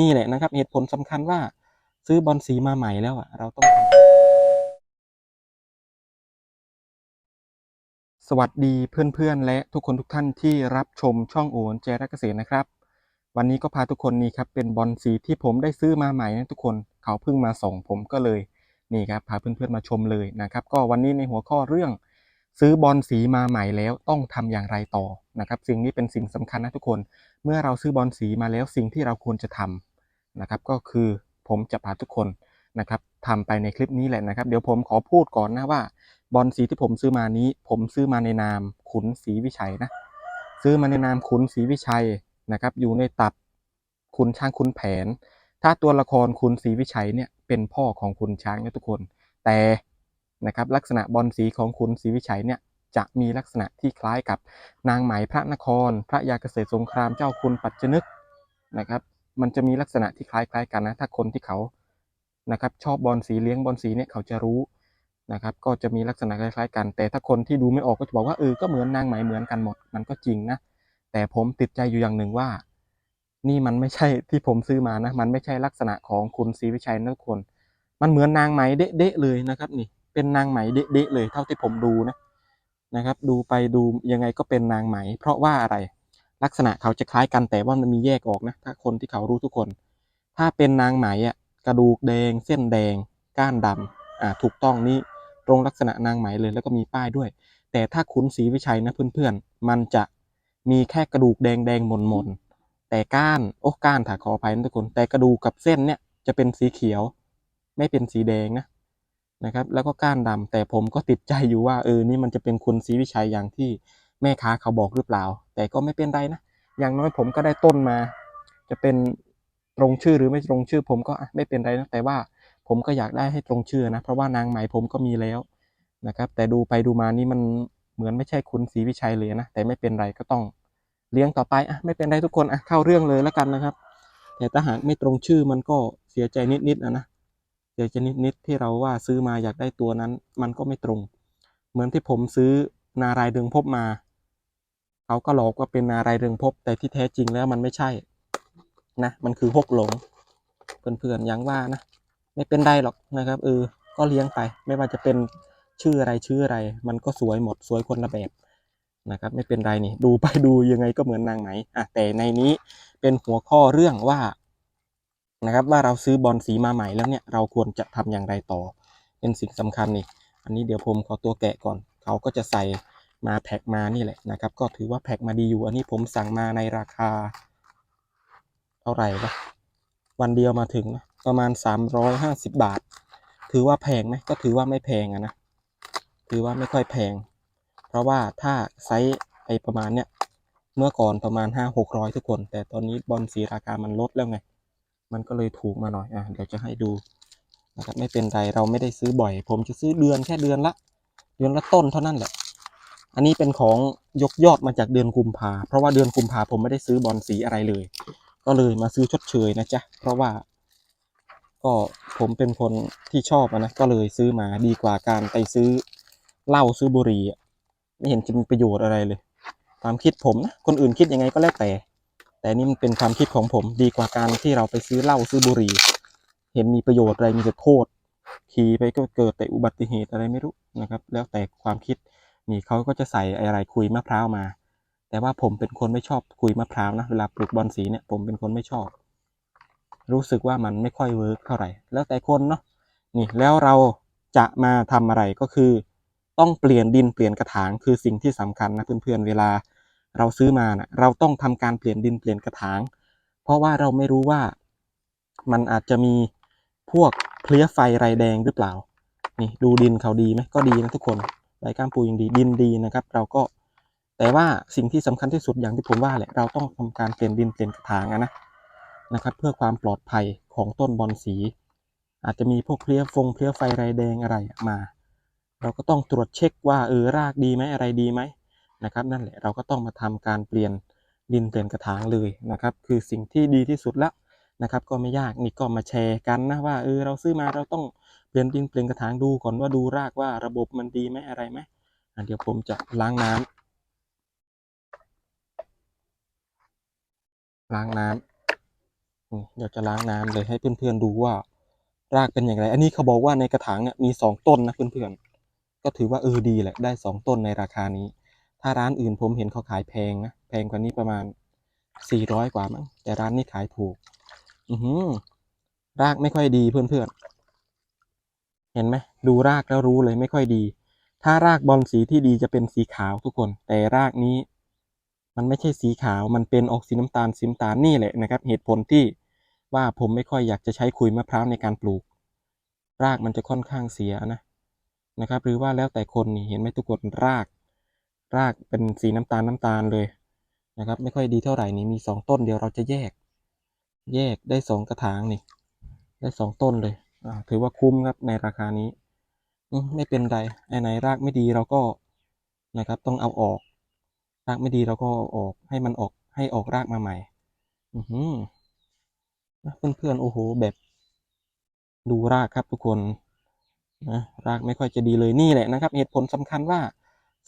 นี่แหละนะครับ เหตุผลสำคัญว่า ซื้อบอลสีมาใหม่แล้วอะ เราต้องทำสวัสดีเพื่อนๆ และทุกคนทุกท่านที่รับชมช่องโอนเจรักเกษตรนะครับ วันนี้ก็พาทุกคนนี่ครับเป็นบอลสีที่ผมได้ซื้อมาใหม่นะทุกคนเขาเพิ่งมาส่งผมก็เลยนี่ครับพาเพื่อนๆมาชมเลยนะครับ ก็วันนี้ในหัวข้อเรื่อง ซื้อบอลสีมาใหม่แล้วต้องทำอย่างไรต่อนะครับ สิ่งนี้เป็นสิ่งสำคัญนะทุกคน เมื่อเราซื้อบอลสีมาแล้วสิ่งที่เราควรจะทำ นะครับก็คือผมจะพาทุกคนนะครับทำไปในคลิปนี้แหละนะครับ เดี๋ยวผมขอพูดก่อนนะว่าบอลสีที่ผมซื้อมานี้ ผมซื้อมาในนามขุนศรีวิชัยนะซื้อมาในนามขุนศรีวิชัยนะครับ อยู่ในตับขุนช้างขุนแผน ถ้าตัวละครขุนศรีวิชัยเนี่ยเป็นพ่อของขุนช้างนะทุกคน แต่นะครับลักษณะบอลสีของขุนศรีวิชัยเนี่ยจะมีลักษณะที่คล้ายกับนางไหมพระนคร พระยาเกษตรสงครามเจ้าคุณปัจจนึกนะครับ มันจะมีลักษณะที่คล้ายๆกันนะ ถ้าคนที่เขานะครับชอบบอลสีเลี้ยงบอลสีเนี่ยเขาจะรู้นะครับ ก็จะมีลักษณะคล้ายๆกัน แต่ถ้าคนที่ดูไม่ออกก็จะบอกว่าเออก็เหมือนนางไหมเหมือนกันหมด มันก็จริงนะ แต่ผมติดใจอยู่อย่างหนึ่งว่า นี่มันไม่ใช่ที่ผมซื้อมานะ มันไม่ใช่ลักษณะของคุณศรีวิชัยนะทุกคน มันเหมือนนางไหมเด๊ะๆเลยนะครับ นี่ เป็นนางไหมเด๊ะๆเลย เท่าที่ผมดูนะนะครับ ดูไปดูยังไงก็เป็นนางไหม เพราะว่าอะไร ลักษณะเขาจะคล้ายกันแต่ว่ามันมีแยกออกนะ ถ้าคนที่เขารู้ทุกคน ถ้าเป็นนางไหมอะกระดูกแดง เส้นแดง ก้านดำอ่าถูกต้องนี่ตรงลักษณะนางไหมเลย แล้วก็มีป้ายด้วย แต่ถ้าขุนศรีวิชัยนะเพื่อนๆ มันจะมีแค่กระดูกแดงแดงๆหม่นแต่ก้านโอ้ก้านถ่าขออภัยนะทุกคน แต่กระดูกกับเส้นเนี่ยจะเป็นสีเขียว ไม่เป็นสีแดงนะนะครับ แล้วก็ก้านดำแต่ผมก็ติดใจอยู่ว่าเออนี่มันจะเป็นคุณศรีวิชัยอย่างที่ แม่ค้าเขาบอกหรือเปล่า แต่ก็ไม่เป็นไรนะ อย่างน้อยผมก็ได้ต้นมา จะเป็นตรงชื่อหรือไม่ตรงชื่อผมก็ไม่เป็นไรนะ แต่ว่าผมก็อยากได้ให้ตรงชื่อนะ เพราะว่านางไหมผมก็มีแล้วนะครับ แต่ดูไปดูมานี่มันเหมือนไม่ใช่คุณศรีวิชัยเลยนะ แต่ไม่เป็นไรก็ต้องเลี้ยงต่อไปอะไม่เป็นไรทุกคนอะเข้าเรื่องเลยแล้วกันนะครับ แต่ถ้าหากไม่ตรงชื่อมันก็เสียใจนิดๆนะนะเสียใจนิดๆที่เราว่าซื้อมาอยากได้ตัวนั้น มันก็ไม่ตรง เหมือนที่ผมซื้อนารายเรืองภพมา เขาก็หลอกว่าเป็นนารเรืองภพแต่ที่แท้จริงแล้วมันไม่ใช่ นะ มันคือหกหลงเพื่อนๆยังว่านะ ไม่เป็นไรหรอกนะครับเออก็เลี้ยงไป ไม่ว่าจะเป็นชื่ออะไรชื่ออะไร มันก็สวยหมดสวยคนละแบบนะครับ ไม่เป็นไรนี่ ดูไปดูยังไงก็เหมือนนางไหมอะแต่ในนี้เป็นหัวข้อเรื่องว่านะครับ ว่าเราซื้อบอลสีมาใหม่แล้วเนี่ยเราควรจะทำอย่างไรต่อ เป็นสิ่งสำคัญนี่ อันนี้เดี๋ยวผมขอตัวแกะก่อน เขาก็จะใส่ มาแพ็คมานี่แหละนะครับ ก็ถือว่าแพ็คมาดีอยู่ อันนี้ผมสั่งมาในราคาเท่าไหร่ปะวันเดียวมาถึงนะประมาณสามร้อยห้าสิบบาท ถือว่าแพงไหมก็ถือว่าไม่แพงอะนะถือว่าไม่ค่อยแพง เพราะว่าถ้าไซส์ไอประมาณเนี้ยเมื่อก่อนประมาณห้าหกร้อยทุกคน แต่ตอนนี้บอลสีราคามันลดแล้วไง มันก็เลยถูกมาหน่อยอะเดี๋ยวจะให้ดูนะครับไม่เป็นไรเราไม่ได้ซื้อบ่อย ผมจะซื้อเดือนแค่เดือนละ เดือนละต้นเท่านั้นแหละ อันนี้เป็นของยกยอดมาจากเดือนกุมภาเพราะว่าเดือนกุมภาผมไม่ได้ซื้อบอลสีอะไรเลย ก็เลยมาซื้อชดเชยนะจ๊ะ เพราะว่า ก็ผมเป็นคนที่ชอบนะ ก็เลยซื้อมาดีกว่าการไปซื้อเหล้าซื้อบุหรี่อะไม่เห็นจะมีประโยชน์อะไรเลย ความคิดผมนะ คนอื่นคิดยังไงก็แล้วแต่ แต่นี่มันเป็นความคิดของผมดีกว่าการที่เราไปซื้อเหล้าซื้อบุหรี่ เห็นมีประโยชน์อะไรมีแต่โทษขี่ไปก็เกิดแต่อุบัติเหตุอะไรไม่รู้นะครับ แล้วแต่ความคิด นี่เขาก็จะใส่อะไรคุยมะพร้าวมา แต่ว่าผมเป็นคนไม่ชอบคุยมะพร้าวนะเวลาปลูกบอลสีเนี่ยผมเป็นคนไม่ชอบ รู้สึกว่ามันไม่ค่อยเวิร์กเท่าไหร่ แล้วแต่คนเนาะนี่แล้วเราจะมาทำอะไรก็คือ ต้องเปลี่ยนดินเปลี่ยนกระถางคือสิ่งที่สำคัญนะเพื่อนๆเวลาเราซื้อมานะเราต้องทำการเปลี่ยนดินเปลี่ยนกระถาง เพราะว่าเราไม่รู้ว่ามันอาจจะมีพวกเพลี้ยไฟไรแดงหรือเปล่า นี่ดูดินเขาดีไหมก็ดีนะทุกคน ใบก้ามปูยังดีดินดีนะครับ เราก็แต่ว่าสิ่งที่สำคัญที่สุดอย่างที่ผมว่าแหละเราต้องทำการเปลี่ยนดินเปลี่ยนกระถางนะนะครับ เพื่อความปลอดภัยของต้นบอลสี อาจจะมีพวกเพลี้ยฟงเพลี้ยไฟไรแดงอะไรมา เราก็ต้องตรวจเช็คว่าเออรากดีไหมอะไรดีไหมนะครับ นั่นแหละเราก็ต้องมาทำการเปลี่ยนดินเปลี่ยนกระถางเลยนะครับ คือสิ่งที่ดีที่สุดแล้วนะครับ ก็ไม่ยากนี่ก็มาแชร์กันนะว่าเออเราซื้อมาเราต้อง เปลี่ยนดินเปลี่ยนกระถางดูก่อนว่าดูรากว่าระบบมันดีไหมอะไรไหมอะเดี๋ยวผมจะล้างน้ำล้างน้อืมเดี๋ยวจะล้างน้ำเลยให้เพื่อนๆดูว่ารากเป็นอย่างไร อันนี้เขาบอกว่าในกระถางเนี่ยมีสองต้นนะเพื่อนๆ ก็ถือว่าเออดีแหละได้สองต้นในราคานี้ ถ้าร้านอื่นผมเห็นเขาขายแพงนะแพงกว่านี้ประมาณสี่ร้อยกว่ามั้งแต่ร้านนี้ขายถูก อือหือรากไม่ค่อยดีเพื่อนๆ เห็นไหมดูรากแล้วรู้เลยไม่ค่อยดี ถ้ารากบอลสีที่ดีจะเป็นสีขาวทุกคน แต่รากนี้ มันไม่ใช่สีขาวมันเป็นออกสีน้ำตาลสีน้ำตาลนี่แหละนะครับ เหตุผลที่ว่าผมไม่ค่อยอยากจะใช้ขุยมะพร้าวในการปลูก รากมันจะค่อนข้างเสียนะนะครับ หรือว่าแล้วแต่คนนี่เห็นไหมทุกคนราก รากเป็นสีน้ำตาลน้ำตาลเลยนะครับ ไม่ค่อยดีเท่าไหร่นี่มีสองต้นเดียวเราจะแยก แยกได้สองกระถางนี่ ได้สองต้นเลย ถือว่าคุ้มครับในราคานี้ไม่เป็นไรไอ้ไหนรากไม่ดีเราก็นะครับ ต้องเอาออก รากไม่ดีเราก็ออกให้มันออกให้ออกรากมาใหม่ อือหือนเพื่อนๆโอ้โหแบบดูรากครับทุกคนนะรากไม่ค่อยจะดีเลยนี่แหละนะครับ เหตุผลสำคัญว่า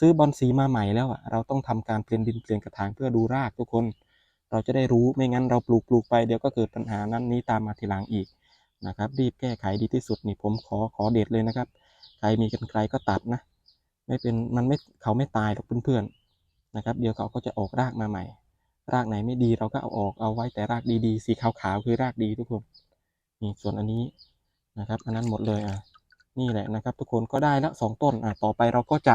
ซื้อบอลสีมาใหม่แล้วอะเราต้องทำการเปลี่ยนดินเปลี่ยนกระถางเพื่อดูรากทุกคน เราจะได้รู้ไม่งั้นเราปลูกปลูกไปเดี๋ยวก็เกิดปัญหานั้นนี้ตามมาทีหลังอีก นะครับ รีบแก้ไขดีที่สุดนี่ผมขอขอเด็ดเลยนะครับ ใครมีกันไกลก็ตัดนะ ไม่เป็นมันไม่เขาไม่ตายหรอกเพื่อนๆนะครับ เดี๋ยวเขาก็จะออกรากมาใหม่ รากไหนไม่ดีเราก็เอาออกเอาไว้แต่รากดีๆ สีขาวๆคือรากดีทุกคนนี่ส่วนอันนี้นะครับ อันนั้นหมดเลยอะนี่แหละนะครับ ทุกคนก็ได้แล้วสองต้นอะต่อไปเราก็จะ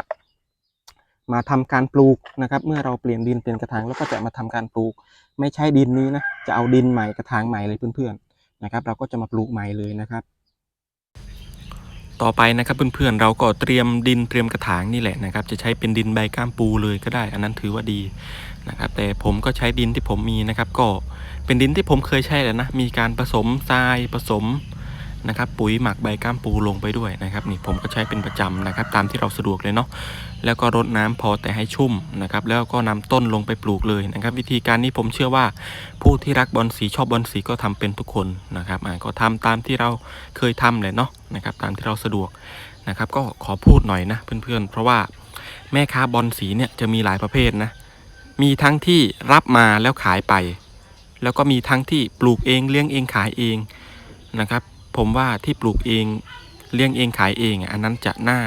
มาทำการปลูกนะครับ เมื่อเราเปลี่ยนดินเป็นกระถางแล้วก็จะมาทำการปลูก ไม่ใช่ดินนี้นะ จะเอาดินใหม่กระถางใหม่เลยเพื่อนๆ นะครับ เราก็จะมาปลูกใหม่เลยนะครับ ต่อไปนะครับเพื่อนๆเราก็เตรียมดินเตรียมกระถางนี่แหละนะครับ จะใช้เป็นดินใบก้ามปูเลยก็ได้ อันนั้นถือว่าดีนะครับ แต่ผมก็ใช้ดินที่ผมมีนะครับ ก็เป็นดินที่ผมเคยใช้แหละนะมีการผสมทรายผสม นะครับปุ๋ยหมักใบก้ามปูลงไปด้วยนะครับนี่ผมก็ใช้เป็นประจำนะครับตามที่เราสะดวกเลยเนาะแล้วก็รดน้ำพอแต่ให้ชุ่มนะครับแล้วก็นำต้นลงไปปลูกเลยนะครับ วิธีการนี้ผมเชื่อว่าผู้ที่รักบอลสีชอบบอลสีก็ทำเป็นทุกคนนะครับอ่าก็ทำตามที่เราเคยทำเลยเนาะนะครับตามที่เราสะดวกนะครับก็ขอพูดหน่อยนะเพื่อนๆ เพราะว่าแม่ค้าบอลสีเนี่ยจะมีหลายประเภทนะมีทั้งที่รับมาแล้วขายไป แล้วก็มีทั้งที่ปลูกเองเลี้ยงเองขายเองนะครับ ผมว่าที่ปลูกเองเลี้ยงเองขายเองอันนั้นจะน่า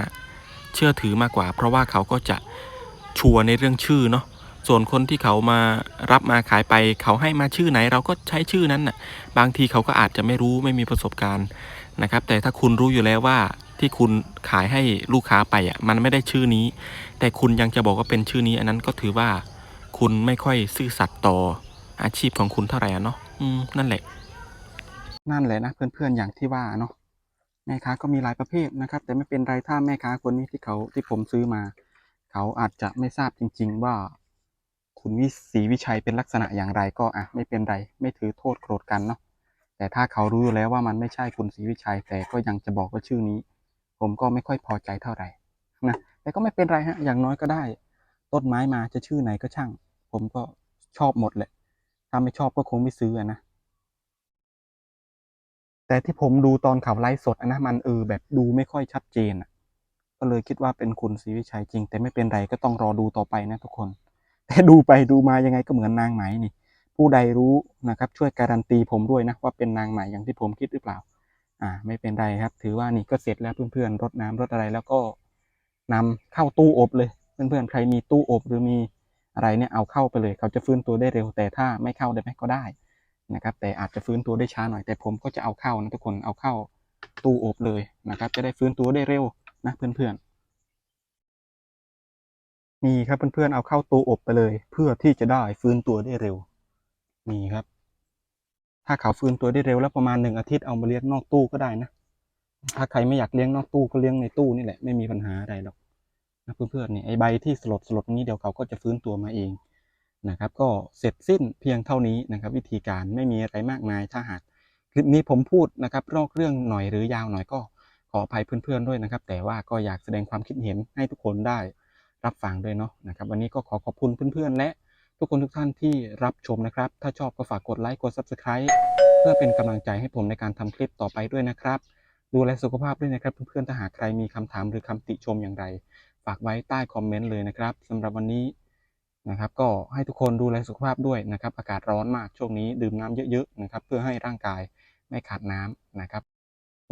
เชื่อถือมากกว่า เพราะว่าเขาก็จะชัวร์ในเรื่องชื่อเนาะส่วนคนที่เขามารับมาขายไป เขาให้มาชื่อไหน เราก็ใช้ชื่อนั้นน่ะ บางทีเขาก็อาจจะไม่รู้ไม่มีประสบการณ์นะครับ แต่ถ้าคุณรู้อยู่แล้วว่าที่คุณขายให้ลูกค้าไปอะมันไม่ได้ชื่อนี้ แต่คุณยังจะบอกว่าเป็นชื่อนี้ อันนั้นก็ถือว่าคุณไม่ค่อยซื่อสัตย์ต่ออาชีพของคุณเท่าไหร่อะเนาะอืมนั่นแหละ นั่นแหละนะเพื่อนๆอย่างที่ว่าเนาะแม่ค้าก็มีหลายประเภทนะครับ แต่ไม่เป็นไรถ้าแม่ค้าคนนี้ที่เขาที่ผมซื้อมา เขาอาจจะไม่ทราบจริง ๆ ว่า คุณวิศีวิชัยเป็นลักษณะอย่างไรก็อะไม่เป็นไรไม่ถือโทษโกรธกันเนาะแต่ถ้าเขารู้แล้วว่ามันไม่ใช่คุณศรีวิชัย แต่ก็ยังจะบอกว่าชื่อนี้ ผมก็ไม่ค่อยพอใจเท่าไหร่นะแต่ก็ไม่เป็นไรฮะอย่างน้อยก็ได้ ต้นไม้มาจะชื่อไหนก็ช่าง ผมก็ชอบหมดแหละถ้าไม่ชอบก็คงไม่ซื้อนะ แต่ที่ผมดูตอนเขาไลฟ์สดอะนะมันเออแบบดูไม่ค่อยชัดเจนก็เลยคิดว่าเป็นคุณศรีวิชัยจริง แต่ไม่เป็นไรก็ต้องรอดูต่อไปนะทุกคน แต่ดูไปดูมายังไงก็เหมือนนางไหมนี่ ผู้ใดรู้นะครับช่วยการันตีผมด้วยนะว่าเป็นนางไหมอย่างที่ผมคิดหรือเปล่า อ่า ไม่เป็นไรครับ ถือว่านี่ก็เสร็จแล้วเพื่อนๆรดน้ำรดอะไรแล้วก็นำเข้าตู้อบเลย เพื่อนๆใครมีตู้อบหรือมีอะไรเนี่ยเอาเข้าไปเลย เขาจะฟื้นตัวได้เร็วแต่ถ้าไม่เข้าได้ไหมก็ได้ นะครับ แต่อาจจะฟื้นตัวได้ช้าหน่อยแต่ผมก็จะเอาเข้านะทุกคนเอาเข้าตู้อบเลยนะครับ จะได้ฟื้นตัวได้เร็วนะเพื่อนๆนี่ครับเพื่อนๆเอาเข้าตู้อบไปเลย เพื่อที่จะได้ฟื้นตัวได้เร็วนี่ครับ ถ้าเขาฟื้นตัวได้เร็วแล้วประมาณหนึ่งอาทิตย์เอามาเลี้ยงนอกตู้ก็ได้นะถ้าใครไม่อยากเลี้ยงนอกตู้ก็เลี้ยงในตู้นี่แหละไม่มีปัญหาอะไรหรอกนะเพื่อนๆนี่ไอใบที่สลดสลดนี้เดี๋ยวเขาก็จะฟื้นตัวมาเอง นะครับ ก็เสร็จสิ้นเพียงเท่านี้นะครับ วิธีการไม่มีอะไรมากมาย ถ้าหากคลิปนี้ผมพูดนะครับนอกเรื่องหน่อยหรือยาวหน่อยก็ขออภัยเพื่อนๆด้วยนะครับ แต่ว่าก็อยากแสดงความคิดเห็นให้ทุกคนได้รับฟังด้วยเนาะนะครับ วันนี้ก็ขอขอบคุณเพื่อนๆ และทุกคนทุกท่านที่รับชมนะครับ ถ้าชอบก็ฝากกดไลค์กด Subscribe เพื่อเป็นกำลังใจให้ผมในการทำคลิปต่อไปด้วยนะครับ ดูแลสุขภาพด้วยนะครับ เพื่อนๆถ้าหากใครมีคำถามหรือคำติชมอย่างไร ฝากไว้ใต้คอมเมนต์เลยนะครับสำหรับวันนี้ นะครับ ก็ให้ทุกคนดูแลสุขภาพด้วยนะครับ อากาศร้อนมากช่วงนี้ดื่มน้ำเยอะๆนะครับ เพื่อให้ร่างกายไม่ขาดน้ำนะครับ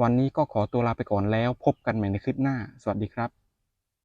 วันนี้ก็ขอตัวลาไปก่อนแล้วพบกันใหม่ในคลิปหน้า สวัสดีครับ